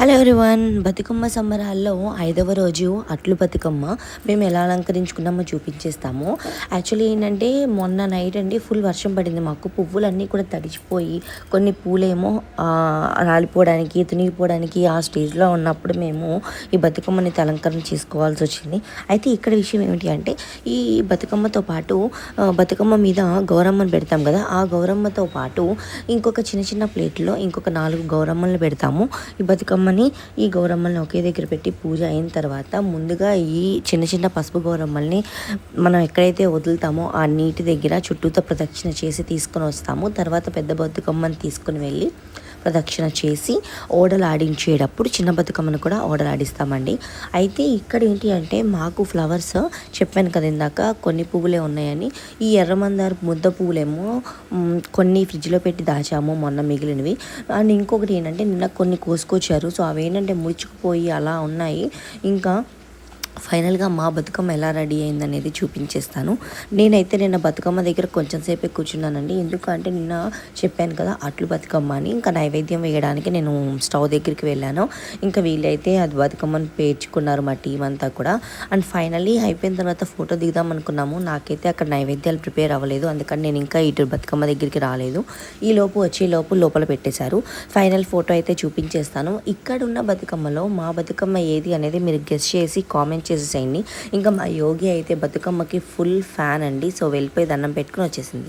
Hello everyone Bathukamma సంబరాల్లో ఐదవ రోజు అట్లు బతుకమ్మ. మేము ఎలా అలంకరించుకున్నామో చూపించేస్తాము. యాక్చువల్లీ ఏంటంటే మొన్న నైట్ అండి ఫుల్ వర్షం పడింది. మాకు పువ్వులన్నీ కూడా తడిచిపోయి కొన్ని పూలేమో రాలిపోవడానికి తునిగిపోవడానికి ఆ స్టేజ్లో ఉన్నప్పుడు మేము ఈ బతుకమ్మని అలంకరణ చేసుకోవాల్సి వచ్చింది. అయితే ఇక్కడ విషయం ఏమిటి అంటే ఈ బతుకమ్మతో పాటు బతుకమ్మ మీద గౌరమ్మని పెడతాం కదా ఆ గౌరమ్మతో పాటు ఇంకొక చిన్న చిన్న ప్లేట్లో ఇంకొక నాలుగు గౌరమ్మలను పెడతాము. ఈ బతుకమ్మ గౌరమ్మని ఈ గౌరమ్మల్ని ఒకే దగ్గర పెట్టి పూజ అయిన తర్వాత ముందుగా ఈ చిన్న చిన్న పసుపు గౌరమ్మల్ని మనం ఎక్కడైతే వదులుతామో ఆ నీటి దగ్గర చుట్టూతో ప్రదక్షిణ చేసి తీసుకొని వస్తాము. తర్వాత పెద్ద బతుకమ్మని తీసుకొని వెళ్ళి ప్రదక్షిణ చేసి ఓడలు ఆడించేటప్పుడు చిన్న బతుకమ్మను కూడా ఓడలు ఆడిస్తామండి. అయితే ఇక్కడ ఏంటి అంటే మాకు ఫ్లవర్స్ చెప్పాను కదా ఇందాక కొన్ని పువ్వులే ఉన్నాయని. ఈ ఎర్రమందారు ముద్ద పువ్వులేమో కొన్ని ఫ్రిడ్జ్లో పెట్టి దాచాము మొన్న మిగిలినవి. అండ్ ఇంకొకటి ఏంటంటే నిన్న కొన్ని కోసుకొచ్చారు. సో అవి ఏంటంటే ముడుచుకుపోయి అలా ఉన్నాయి. ఇంకా ఫైనల్గా మా బతుకమ్మ ఎలా రెడీ అయిందనేది చూపించేస్తాను. నేనైతే నిన్న బతుకమ్మ దగ్గర కొంచెం సేపే కూర్చున్నానండి. ఎందుకంటే నిన్న చెప్పాను కదా అట్లు బతుకమ్మ అని. ఇంకా నైవేద్యం వేయడానికి నేను స్టవ్ దగ్గరికి వెళ్ళాను. ఇంకా వీళ్ళైతే అది బతుకమ్మని పేర్చుకున్నారు మా టీం అంతా కూడా. అండ్ ఫైనల్లీ అయిపోయిన తర్వాత ఫోటో దిగుదాం అనుకున్నాము. నాకైతే అక్కడ నైవేద్యాలు ప్రిపేర్ అవ్వలేదు. అందుకని నేను ఇంకా ఇటు బతుకమ్మ దగ్గరికి రాలేదు. ఈ లోపు వచ్చే లోపు లోపల పెట్టేశారు. ఫైనల్ ఫోటో అయితే చూపించేస్తాను. ఇక్కడ ఉన్న బతుకమ్మలో మా బతుకమ్మ ఏది అనేది మీరు గెస్ట్ చేసి కామెంట్ చేసేసేయండి. ఇంకా మా యోగి అయితే బతుకమ్మకి ఫుల్ ఫ్యాన్ అండి. సో వెళ్ళిపోయి దండం పెట్టుకుని వచ్చేసింది.